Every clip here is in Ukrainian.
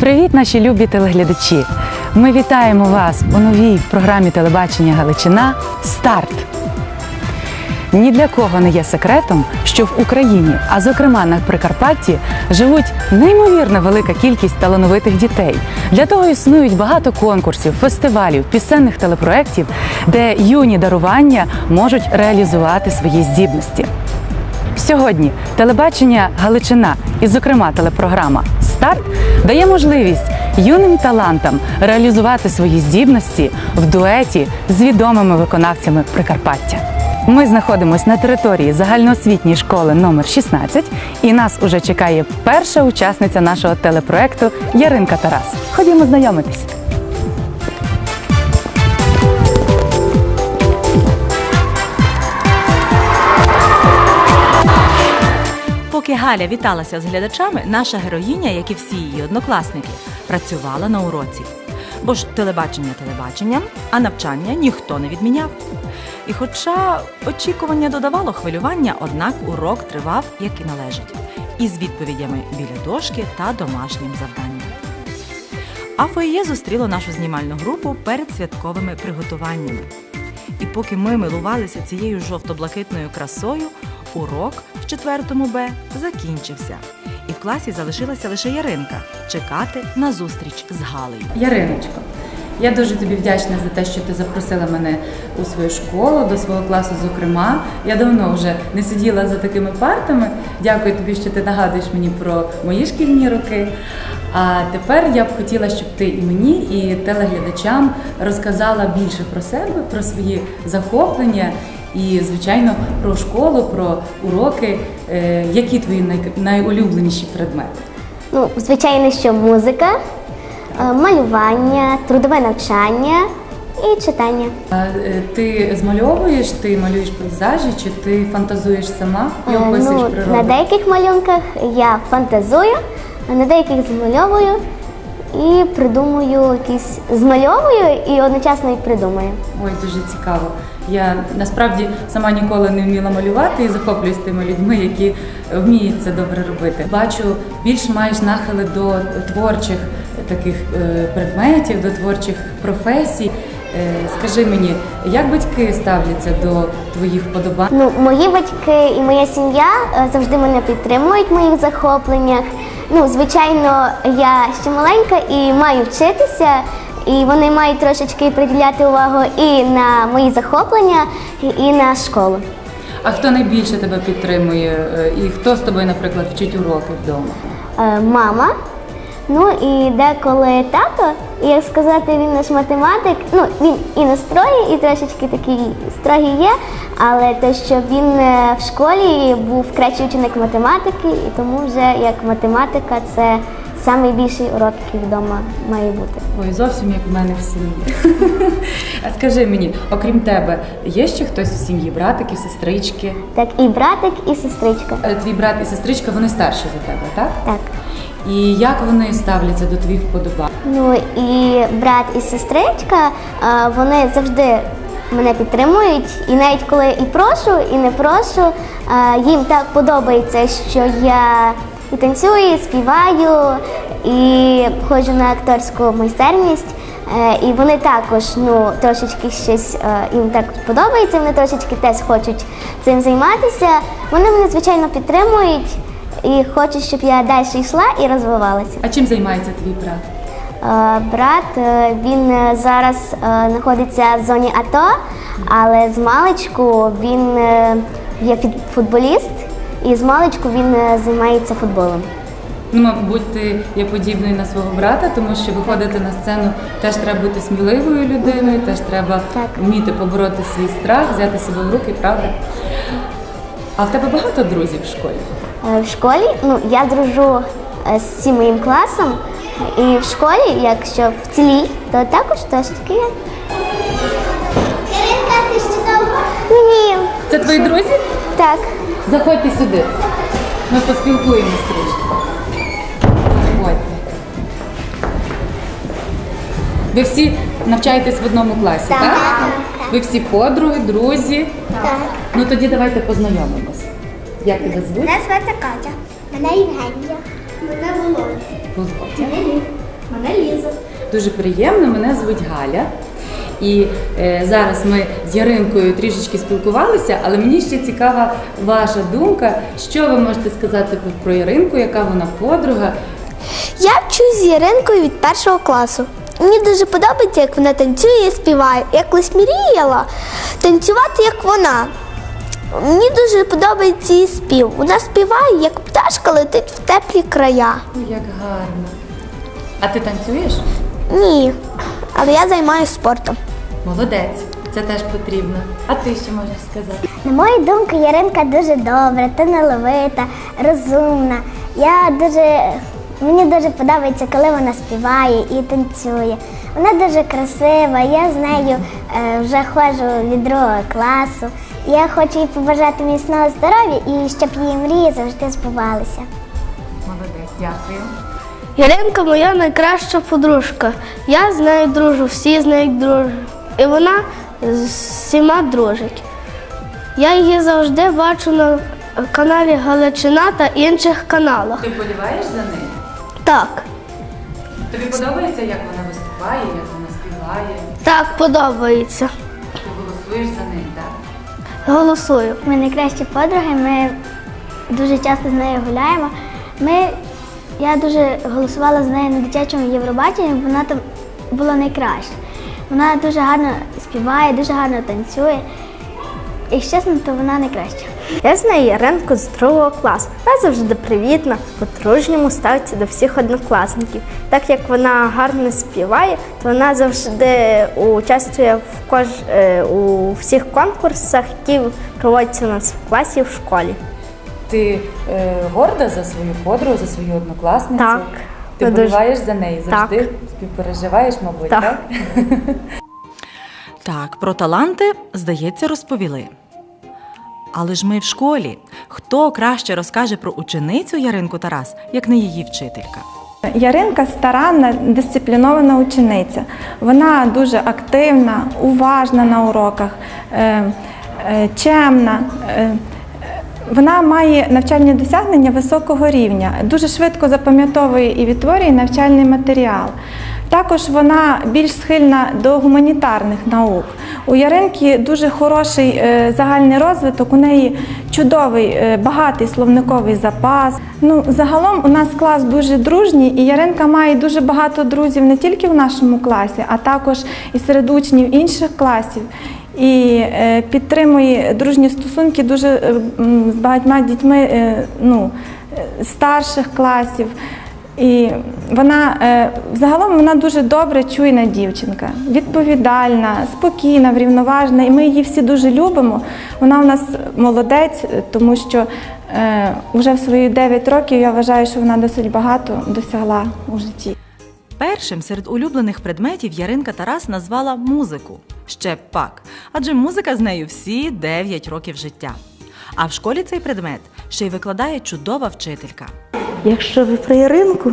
Привіт, наші любі телеглядачі! Ми вітаємо вас у новій програмі телебачення Галичина Старт. Ні для кого не є секретом, що в Україні, а зокрема на Прикарпатті, живуть неймовірно велика кількість талановитих дітей. Для того існують багато конкурсів, фестивалів, пісенних телепроєктів, де юні дарування можуть реалізувати свої здібності. Сьогодні телебачення Галичина і, зокрема, телепрограма Старт дає можливість юним талантам реалізувати свої здібності в дуеті з відомими виконавцями Прикарпаття. Ми знаходимося на території загальноосвітньої школи номер 16 і нас уже чекає перша учасниця нашого телепроекту Яринка Тарас. Ходімо знайомитись. Галя віталася з глядачами, наша героїня, як і всі її однокласники, працювала на уроці. Бо ж телебачення телебаченням, а навчання ніхто не відміняв. І хоча очікування додавало хвилювання, однак урок тривав, як і належить, із відповідями біля дошки та домашнім завданням. А фоє зустріло нашу знімальну групу перед святковими приготуваннями. І поки ми милувалися цією жовто-блакитною красою, урок в четвертому Б закінчився. І в класі залишилася лише Яринка чекати на зустріч з Галею. Яриночко, я дуже тобі вдячна за те, що ти запросила мене у свою школу, до свого класу, зокрема. Я давно вже не сиділа за такими партами. Дякую тобі, що ти нагадуєш мені про мої шкільні роки. А тепер я б хотіла, щоб ти і мені, і телеглядачам розказала більше про себе, про свої захоплення і, звичайно, про школу, про уроки. Е, Які твої найулюбленіші предмети? Ну, звичайно, що музика, е, малювання, трудове навчання і читання. А, е, Ти змальовуєш, ти малюєш пейзажі, чи ти фантазуєш сама і описуєш ну, природу? на деяких малюнках я фантазую, а на деяких змальовую і придумую якісь змальовую і одночасно і придумую. Ой, дуже цікаво. Я насправді сама ніколи не вміла малювати і захоплююсь тими людьми, які вміють це добре робити. Бачу, більш маєш нахили до творчих таких е, предметів, до творчих професій. Е, Скажи мені, як батьки ставляться до твоїх вподобань? Ну, мої батьки і моя сім'я е, завжди мене підтримують в моїх захопленнях. Ну, звичайно, я ще маленька і маю вчитися, і вони мають трошечки приділяти увагу і на мої захоплення, і- на школу. А хто найбільше тебе підтримує? Е, І хто з тобою, наприклад, вчить уроки вдома? Е, Мама. Ну і деколи тато, і як сказати, він наш математик. Ну він і на строї, і трошечки такий строгий є, але те, що він е, в школі був кращий ученик математики, і тому вже як математика це найбільший урок, який вдома має бути. Ой, зовсім як в мене в сім'ї. А скажи мені, окрім тебе, є ще хтось в сім'ї, братики, сестрички? Так, і братик, і сестричка. Е, Твій брат і сестричка, вони старші за тебе, так? Так. І як вони ставляться до твоїх вподобань? Ну і брат і сестричка, вони завжди мене підтримують. І навіть коли і прошу, і не прошу, їм так подобається, що я і танцюю, і співаю, і ходжу на акторську майстерність. Е, І вони також ну, трошечки щось е, їм так подобається, вони трошечки теж хочуть цим займатися. Вони мене, звичайно, підтримують і хочуть, щоб я далі йшла і розвивалася. А чим займається твій брат? Е, Брат е, він е, зараз знаходиться в зоні АТО, але з маличку він є футболіст, і з маличку він займається футболом. Ну, мабуть, ти є подібною на свого брата, тому що виходити на сцену теж треба бути сміливою людиною, теж треба Так. вміти побороти свій страх, взяти себе в руки, правда? А в тебе багато друзів в школі? Е, В школі ну, я дружу е, з всім моїм класом, і в школі, якщо в цілій, то також трошечки є. Яринка, Це твої друзі? Так. Заходьте сюди. Ми поспілкуємося трішки. Заходьте. Ви всі навчаєтесь в одному класі, так? Так. Ви всі подруги, друзі. Так. Ну тоді давайте познайомимося. Як тебе звуть? Мене звати Катя. Мене Євгенія. Мене Володя. Володя. Мене Ліза. Дуже приємно, мене звуть Галя. І е, зараз ми з Яринкою трішечки спілкувалися, але мені ще цікава ваша думка. Що ви можете сказати про- про Яринку, яка вона подруга? Я вчусь з Яринкою від першого класу. Мені дуже подобається, як вона танцює і співає. Я колись мріяла танцювати, як вона. Мені дуже подобається її спів. Вона співає, як пташка летить в теплі края. Ой, Як гарно. А ти танцюєш? Ні, але я займаюся спортом. Молодець, це теж потрібно. А ти що можеш сказати? На мою думку, Яринка дуже добра, талановита, розумна. Я дуже мені дуже подобається, коли вона співає і танцює. Вона дуже красива. Я з нею е, вже ходжу від другого класу. Я хочу їй побажати міцного здоров'я і щоб її мрії завжди збувалися. Молодець, дякую. Яринка моя найкраща подружка. Я з нею дружу, всі з нею дружать. І вона з всіма дружить. Я її завжди бачу на каналі Галичина та інших каналах. Ти вболіваєш за нею? Так, Тобі подобається, як вона виступає, як вона співає? так подобається. Ти голосуєш за неї, так? Голосую. Ми найкращі подруги, ми дуже часто з нею гуляємо. Ми, я дуже голосувала з нею на дитячому Євробаченні, бо вона там була найкраща. Вона дуже гарно співає, дуже гарно танцює. Якщо чесно, то вона найкраща. Я знаю Яринку з другого класу. Вона завжди привітна, по-дружньому ставиться до всіх однокласників. Так як вона гарно співає, то вона завжди участвує в кож... е, у всіх конкурсах, які проводяться у нас в класі і в школі. Ти е, горда за свою подругу, за свою однокласницю? Так. Ти дуже- за неї завжди? Так. Співпереживаєш, мабуть, Так. так? Так, про таланти, здається, розповіли. Але ж ми в школі. Хто краще розкаже про ученицю Яринку Тарас, як не її вчителька? Яринка старанна, дисциплінована учениця. Вона дуже активна, уважна на уроках, е, е, чемна. е, Вона має навчальні досягнення високого рівня, дуже швидко запам'ятовує і відтворює навчальний матеріал. Також вона більш схильна до гуманітарних наук. У Яринки дуже хороший е, загальний розвиток, у неї чудовий, е, багатий словниковий запас. Ну, загалом у нас клас дуже дружній, і Яринка має дуже багато друзів не тільки в нашому класі, а також і серед учнів інших класів. І е, підтримує дружні стосунки дуже з багатьма дітьми ну, старших класів. І вона е, загалом вона дуже добра, чуйна дівчинка, відповідальна, спокійна, врівноважена. І ми її всі дуже любимо. Вона у нас молодець, е, тому що е, вже в свої 9 років я вважаю, що вона досить багато досягла у житті. Першим серед улюблених предметів Яринка Тарас назвала музику. Ще пак, адже музика з нею всі 9 років життя. А в школі цей предмет ще й викладає чудова вчителька. Якщо ви про Яринку,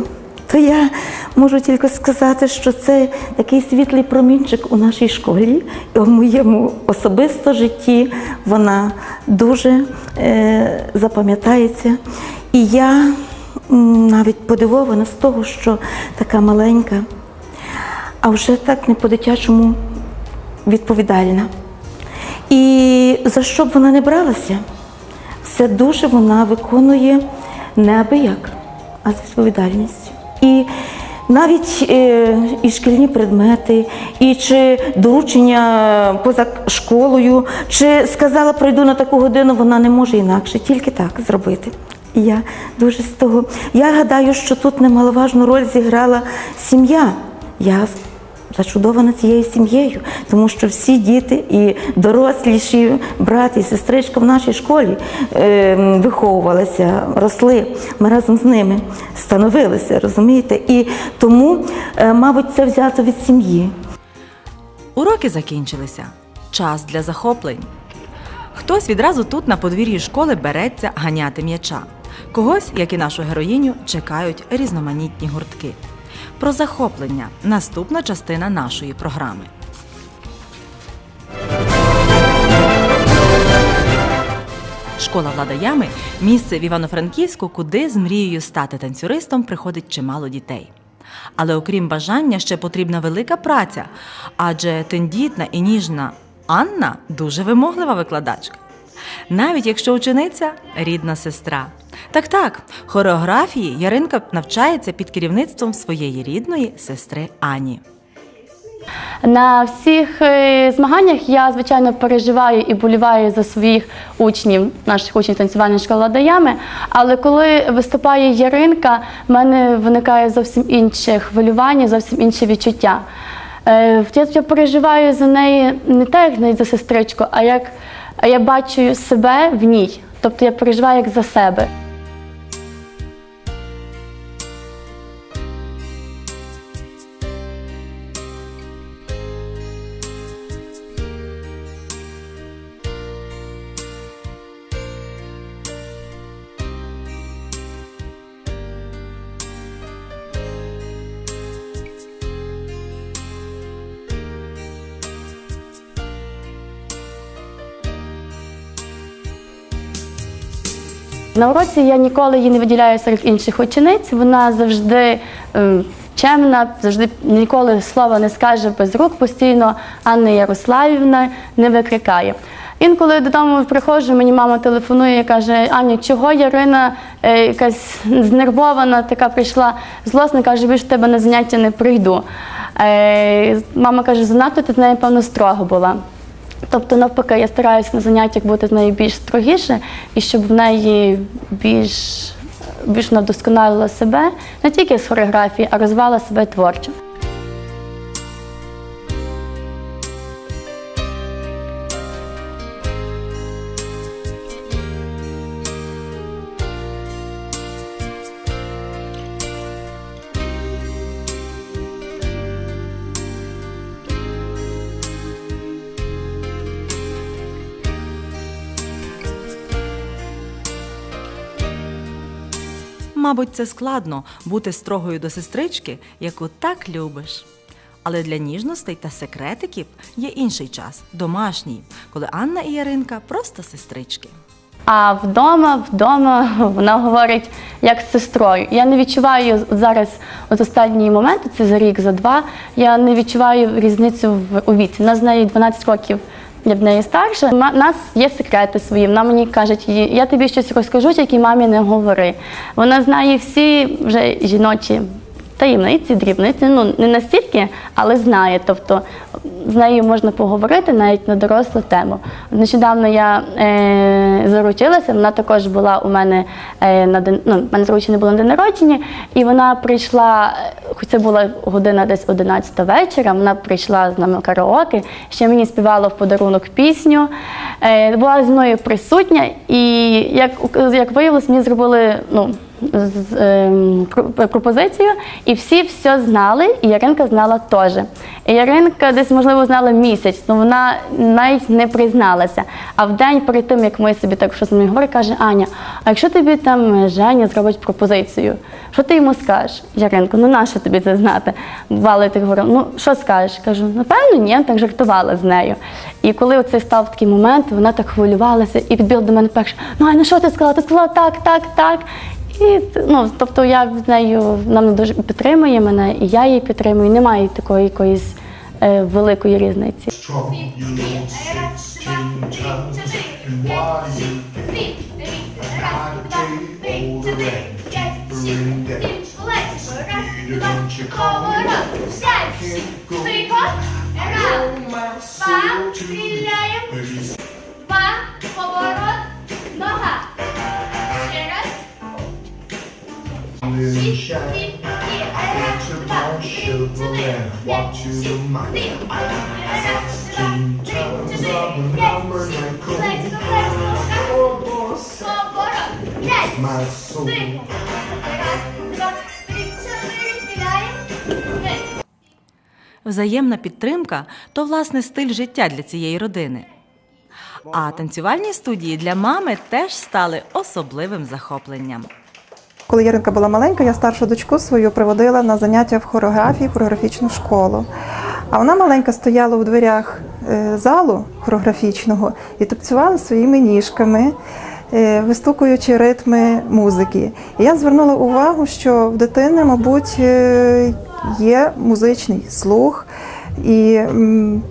то я можу тільки сказати, що це такий світлий промінчик у нашій школі, і в моєму особисто житті вона дуже е, запам'ятається. І я навіть подивована з того, що така маленька, а вже так не по-дитячому відповідальна. І за що б вона не бралася, все дуже вона виконує неабияк, а з відповідальністю. І навіть е, і шкільні предмети, і чи доручення поза школою, чи сказала, пройду на таку годину, вона не може інакше, тільки так зробити. І я дуже з того. Я гадаю, що тут немаловажну роль зіграла сім'я. Я зачудована цією сім'єю, тому що всі діти і доросліші брат і сестричка в нашій школі е, виховувалися, росли. Ми разом з ними становилися, розумієте? І тому, е, мабуть, це взято від сім'ї. Уроки закінчилися. Час для захоплень. Хтось відразу тут на подвір'ї школи береться ганяти м'яча. Когось, як і нашу героїню, чекають різноманітні гуртки. Про захоплення наступна частина нашої програми. Школа Влада Ями місце в Івано-Франківську, куди з мрією стати танцюристом приходить чимало дітей. Але окрім бажання, ще потрібна велика праця, адже тендітна і ніжна Анна дуже вимоглива викладачка. Навіть якщо учениця рідна сестра. Так так, хореографії Яринка навчається під керівництвом своєї рідної сестри Ані. На всіх е, змаганнях я, звичайно, переживаю і боліваю за своїх учнів, наших учнів танцювальної школи Даями. Але коли виступає Яринка, в мене виникає зовсім інше хвилювання, зовсім інше відчуття. Е, Я, переживаю за неї не так, як за сестричку, а як а я бачу себе в ній. Тобто я переживаю як за себе. На уроці я ніколи її не виділяю серед інших учениць. Вона завжди е, чемна, завжди ніколи слова не скаже без рук, постійно Анна Ярославівна не викрикає. Інколи додому приходжу, мені мама телефонує і каже: Аня, чого Ярина е, якась знервована, така прийшла злосна, каже, більше в тебе на заняття не прийду. Е, мама каже, занадто ти з нею, певно, строго була. Тобто, навпаки, я стараюся на заняттях бути з нею більш строгіше, і щоб в неї більш, більш вона себе не тільки з хореографії, а розвивала себе творчо. Мабуть, це складно бути строгою до сестрички, яку так любиш. Але для ніжностей та секретиків є інший час домашній, коли Анна і Яринка просто сестрички. А вдома, вдома вона говорить як з сестрою. Я не відчуваю зараз, от останній момент, це за рік, за два, я не відчуваю різницю в у віці. Нас з нею 12 років. Я в неї старша. У нас є секрети свої. Вона мені каже, я тобі щось розкажу, тільки мамі не говори. Вона знає всі вже жіночі таємниці, дрібниці. Ну не настільки, але знає. Тобто з нею можна поговорити навіть на дорослу тему. Нещодавно я е, заручилася, вона також була у мене е, на день, ну, мене заручені було на день народження, і вона прийшла, е, хоч це була година десь 11 вечора, вона прийшла з нами в караоке, ще мені співала в подарунок пісню, е, була зі мною присутня, і як, як виявилось, мені зробили ну, з, про- пропозицію, і всі все знали, і Яринка знала теж. Яринка десь, можливо, знала місяць, але вона навіть не призналася. А в день перед тим, як ми собі так щось з нею говорили, каже Аня, а якщо тобі там Женя зробить пропозицію, що ти йому скажеш? Яринко, ну нащо тобі це знати? Бувало, ти говорив, ну що скажеш? Кажу, напевно, ні, так жартувала з нею. І коли оце став такий момент, вона так хвилювалася і підбігла до мене перше, ну Аня, що ти сказала? Ти сказала так, так, так. І ну, тобто я з нею вона мене дуже підтримує мене, і я її підтримую. Немає такої якоїсь е, великої різниці. Два, поворот, нога. Взаємна підтримка то власне стиль життя для цієї родини. А танцювальні студії для мами теж стали особливим захопленням. Коли Яринка була маленька, я старшу дочку свою приводила на заняття в хореографії, в хореографічну школу. А вона маленька стояла у дверях е, залу хореографічного і танцювала своїми ніжками, е, вистукуючи ритми музики. І я звернула увагу, що в дитини, мабуть, е, є музичний слух. І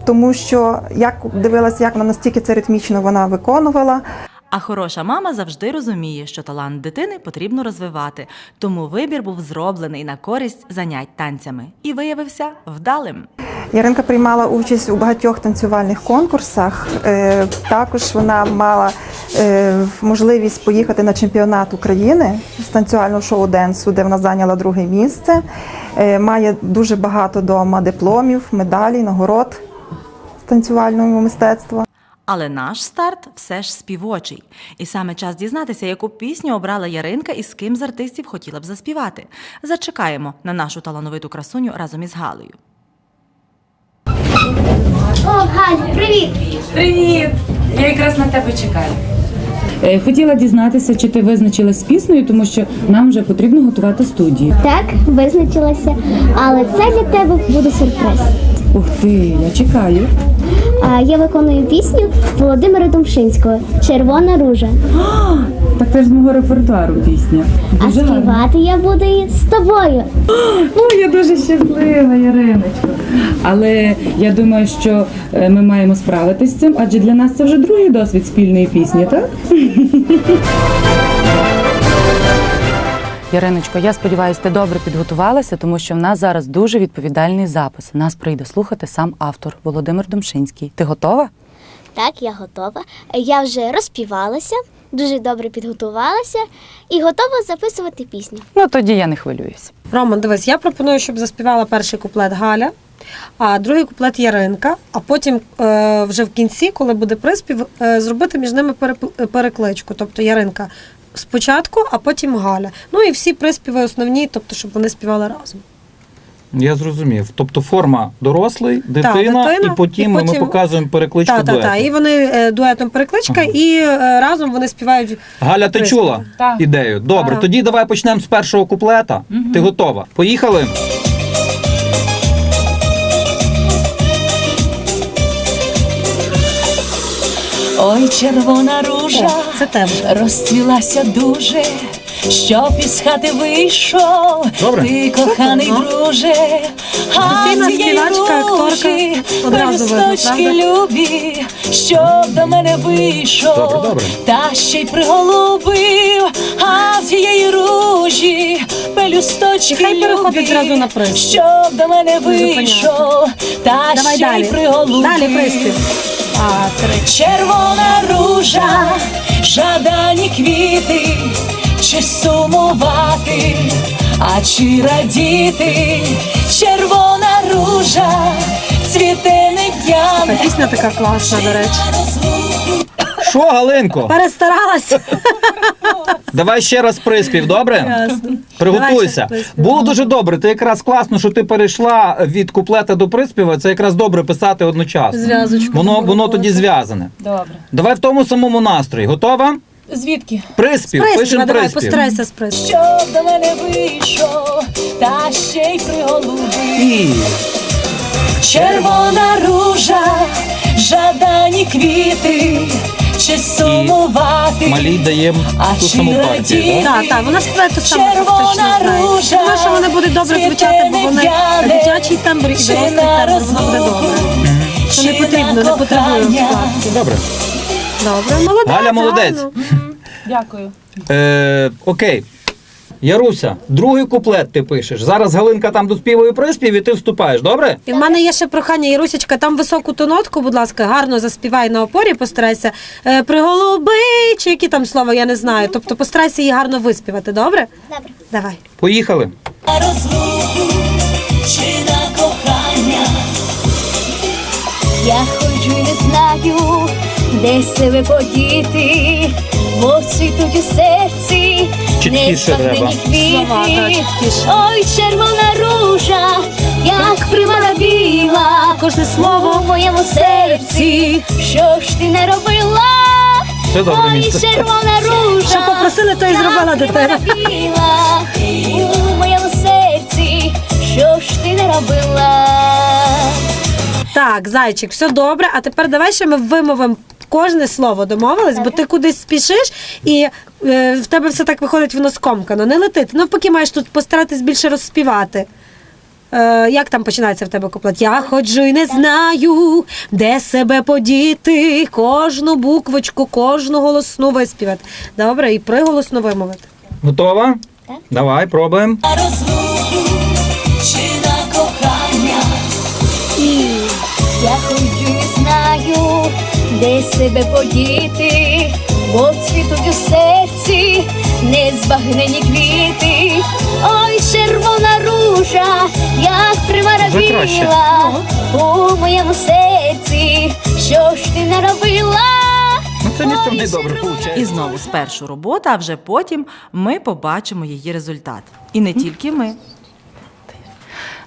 тому що як дивилася, як вона настільки це ритмічно вона виконувала, А хороша мама завжди розуміє, що талант дитини потрібно розвивати, тому вибір був зроблений на користь занять танцями і виявився вдалим. Яринка приймала участь у багатьох танцювальних конкурсах. Е, Також вона мала е, можливість поїхати на чемпіонат України з танцювального шоу Денсу, де вона зайняла друге місце. Е, Має дуже багато дома дипломів, медалей, нагород танцювального мистецтва. Але наш старт все ж співочий. І саме час дізнатися, яку пісню обрала Яринка і з ким з артистів хотіла б заспівати. Зачекаємо на нашу талановиту красуню разом із Галею. О, Галь, привіт! Привіт! Я якраз на тебе чекаю. Е, Хотіла дізнатися, чи ти визначилась з піснею, тому що нам вже потрібно готувати студію. Так, визначилася. Але це для тебе буде сюрприз. Ух ти, я чекаю. Я виконую пісню Володимира Думшинського Червона ружа. Так це ж з мого репертуару пісня. А Дуже гарно. співати я буду і з тобою. О, я дуже щаслива, Яриночко. Але я думаю, що е, ми маємо справитись з цим, адже для нас це вже другий досвід спільної пісні, так? Яриночко, я сподіваюся, ти добре підготувалася, тому що в нас зараз дуже відповідальний запис. Нас прийде слухати сам автор Володимир Домшинський. Ти готова? Так, я готова. Я вже розпівалася, дуже добре підготувалася і готова записувати пісню. Ну тоді я не хвилююся. Роман, дивись, я пропоную, щоб заспівала перший куплет Галя, а другий куплет Яринка, а потім е, вже в кінці, коли буде приспів, е, зробити між ними переп- е, перекличку. Тобто Яринка спочатку, а потім Галя. Ну і всі приспіви основні, тобто, щоб вони співали разом. Я зрозумів. Тобто форма дорослий, дитина, дитина, і потім, і ми потім- показуємо перекличку Так, так, дуету. так. І вони е, дуетом перекличка, Ага. і е, разом вони співають. Галя, ти чула Так. ідею? Добре, Так. тоді давай почнемо з першого куплета. Ти готова? Поїхали? Ой, червона ружа Це тебе. розцвілася дуже, щоб із хати вийшов. Добре. Ти коханий друже, а Професійна цієї співачка, акторка. ружі Одразу видно, пелюсточки правда? любі, щоб до мене вийшов. Добре, добре. Та ще й приголубив, а в тієї ружі пелюсточки Нехай переходить любі, зразу на щоб до мене вийшов. Та Давай ще й далі. приголубив. Далі приспів. А, три. Червона ружа, жадані квіти, чи сумувати, а чи радіти, червона ружа, цвіте не Та. Пісня така класна, до речі. Що, Галинко? Перестаралася. Давай ще раз приспів, добре? Ясно. Приготуйся. Давай ще приспів. Було дуже добре. Ти якраз класно, що ти перейшла від куплета до приспіва. Це якраз добре писати одночасно. Зв'язочку. Воно, воно тоді зв'язане. Добре. Давай в тому самому настрої. Готова? Звідки? Приспів, Приспів, пишемо давай, приспів. постарайся з приспів. Щоб до мене вийшов, та ще й приголубив. І Червона ружа, жадані квіти, чи сумувати. малій даємо А ту чи саму партію. радіти? так? Так, вона співає те саме, Червона точно знає. ружа, Думаю, що вона буде добре звучати, бо вона нев'яне, дитячий тембр і чи дорослий на тембр, воно буде добре. Що не потрібно, не потребує складки. Добре. Добре, молодець. Галя молодець. гарно. Дякую. Е, окей. Яруся, другий куплет ти пишеш. Зараз Галинка там доспівує приспів і ти вступаєш, добре? І в мене є ще прохання, Ірусечка, там високу ту нотку, будь ласка, гарно заспівай на опорі, постарайся. Е, приголуби, чи які там слова, я не знаю. Тобто постарайся її гарно виспівати, добре? Добре. Давай. Поїхали. На розлуку чи на кохання. Я ходжу і не знаю, де себе подіти, бо цвітуть у серці, Чіткіше треба. Слова, так, чіткіше. Ой, червона ружа, як примара біла, Кожне слово у моєму серці, що ж ти не робила, Все добре, Ой, місце. червона ружа. Що попросили, то і зробила дитина. Біла у моєму серці, що ж ти не робила? Так, зайчик, все добре. А тепер давай ще ми вимовимо кожне слово, домовились, бо ти кудись спішиш і е, в тебе все так виходить, воно скомкано. Не летить. Навпаки, маєш тут постаратись більше розспівати. Е, як там починається в тебе куплет? Я ходжу і не знаю, де себе подіти, кожну буквочку, кожну голосну виспівати. Добре, і приголосно вимовити. Готова? Давай, пробуємо. На розлуку чи на кохання. І я ходжу не знаю, де себе подіти, бо цвітуть у серці незбагнені квіти. Ой, червона ружа, як примара біла у моєму серці, що ж ти не робила? Ну це місце не добре виходить. І знову спершу робота, а вже потім ми побачимо її результат. І не тільки ми.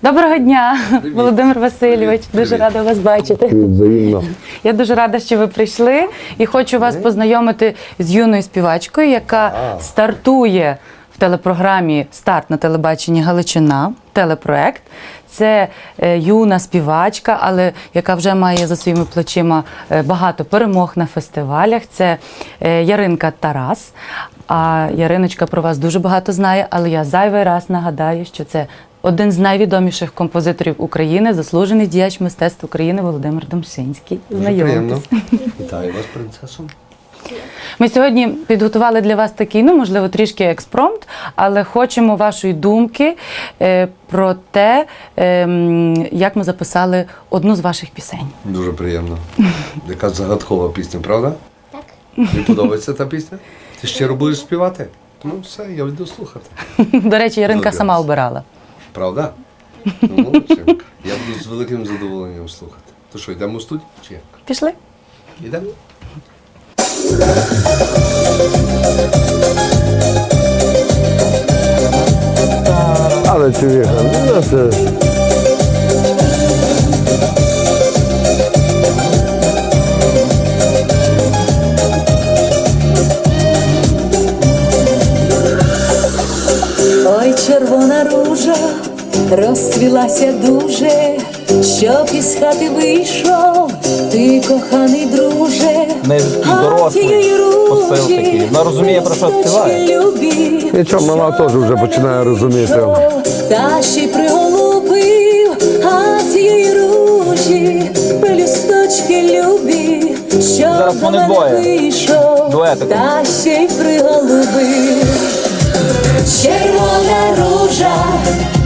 Доброго дня, Володимир Васильович. Дуже рада вас бачити. Взаємно. Я дуже рада, що ви прийшли, і хочу вас познайомити з юною співачкою, яка стартує в телепрограмі Старт на телебаченні Галичина. Телепроект. Це е, юна співачка, але яка вже має за своїми плечима е, багато перемог на фестивалях. Це е, Яринка Тарас. А Яриночка про вас дуже багато знає, але я зайвий раз нагадаю, що це один з найвідоміших композиторів України, заслужений діяч мистецтв України Володимир Домшинський. Знайомтесь. Вітаю вас, принцесо. Ми сьогодні підготували для вас такий, ну можливо, трішки експромт, але хочемо вашої думки е, про те, е, як ми записали одну з ваших пісень. Дуже приємно. Яка загадкова пісня, правда? Так. Тобі подобається та пісня? Ти щиро будеш співати? Ну все, я йду слухати. До речі, Яринка сама обирала. Правда? Ну, молодчинка. Я буду з великим задоволенням слухати. То що, йдемо в студію? Чи як? Пішли? Йдемо? Але człowieka, no to... червона ружа розцвілася дуже, щоб із хати вийшов, ти коханий друже. Не дорослий, посил такий. Вона розуміє, про що співає. Любі, Нічого, мама теж вже починає розуміти. та ще й приголубив, а цієї ружі пелюсточки любі, щоб Зараз вони мене двоє. вийшов, та ще й приголубив. Червона ружа,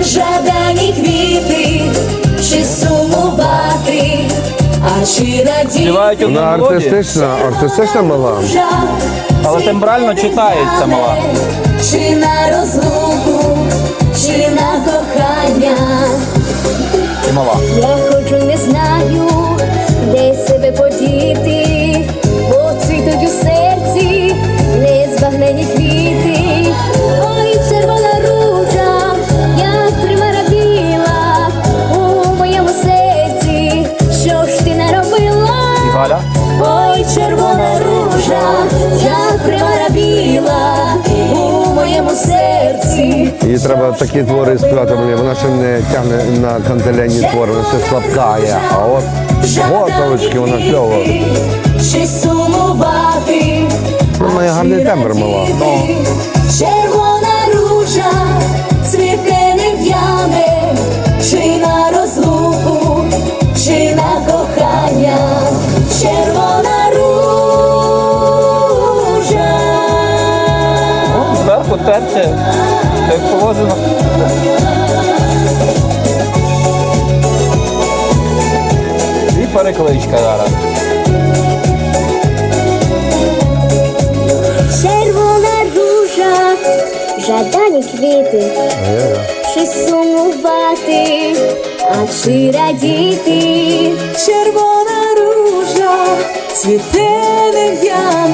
жадані квіти, чи сумувати, а чи радіти. Співають одну Вона мелодію, артистична, артистична мала. але тембрально читається мала. Чи на розлуку, чи на кохання. І мала. Їй треба такі твори співати. Вона ще не тягне на кантелені твори, вона ще слабка є. А от готовочки вона кльова. Чи сумувати? Вона має гарний тембр мала. Червона ружа, цвіте не в'яне, чи на розлуку, чи на кохання, червона ружа. Ну, зверху терці, як положено. І перекличка зараз. Червона ружа, жадані квіти, чи сумувати, а чи радіти. Червона ружа, цвіте не в'яне, чи на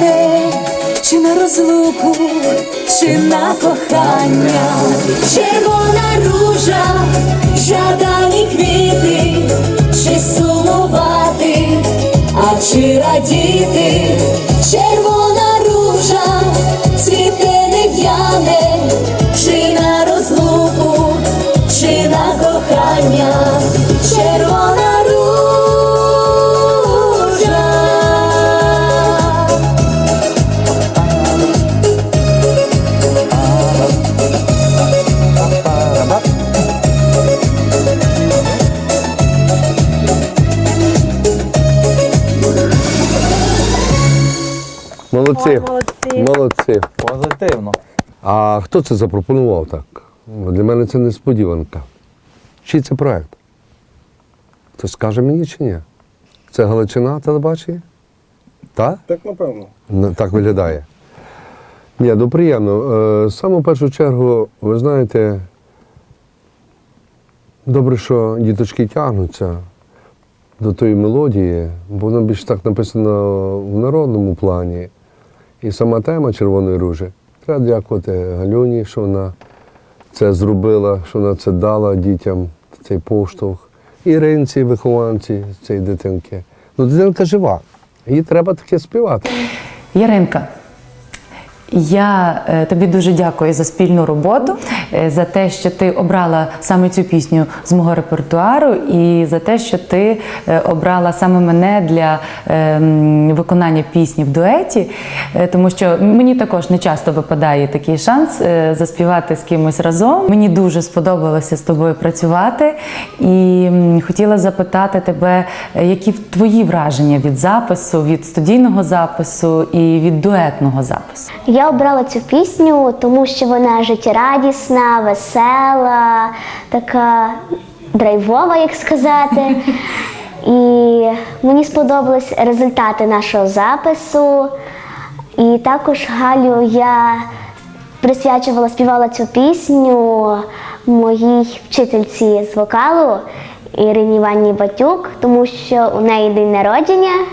розлуку чи на кохання, червона ружа, жадані квіти, чи сумувати, а чи радіти, червона ружа, цвіте не в'яне, чи на розлуку, чи на кохання. Молодці. Молодці. Позитивно. А хто це запропонував так? Для мене це несподіванка. Чий це проект? Хтось скаже мені чи ні? Це Галичина телебачення? Так? Так, напевно. Так виглядає. Ні, ну приємно. Е, Саме в першу чергу, ви знаєте, добре, що діточки тягнуться до тої мелодії, бо вона більш так написана в народному плані. І сама тема Червоної ружі. Треба дякувати Галюні, що вона це зробила, що вона це дала дітям, цей поштовх. Іринці, вихованці цієї дитинки. Ну, дитинка жива. Їй треба таке співати. Яринка, я е, тобі дуже дякую за спільну роботу, е, за те, що ти обрала саме цю пісню з мого репертуару, і за те, що ти е, обрала саме мене для виконання пісні в дуеті, тому що мені також не часто випадає такий шанс заспівати з кимось разом. Мені дуже сподобалося з тобою працювати, і хотіла запитати тебе, які твої враження від запису, від студійного запису і від дуетного запису. Я обрала цю пісню, тому що вона життєрадісна, весела, така драйвова, як сказати. І мені сподобались результати нашого запису. І також Галю я присвячувала, співала цю пісню моїй вчительці з вокалу Ірині Іванні Батюк, тому що у неї день народження.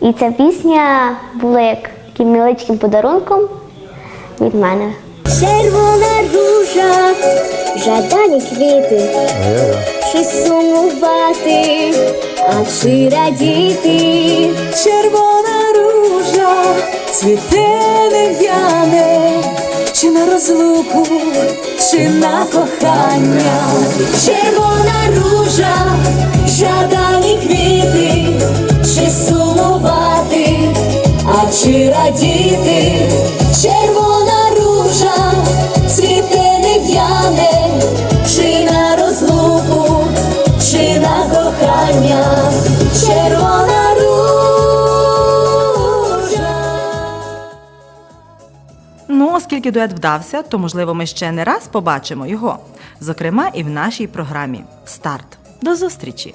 І ця пісня була як таким невеличким подарунком від мене. Червона ружа, жадані квіти, чи сумувати, а чи радіти. Червона ружа цвіте не в'яне, чи на розлуку, чи на кохання. Червона ружа, жадані квіти, чи сумувати, чи радіти. Червона ружа, цвіте не в'яне, чи на розлуку, чи на кохання. Червона ружа. Ну, оскільки дует вдався, то можливо ми ще не раз побачимо його, зокрема і в нашій програмі Старт. До зустрічі!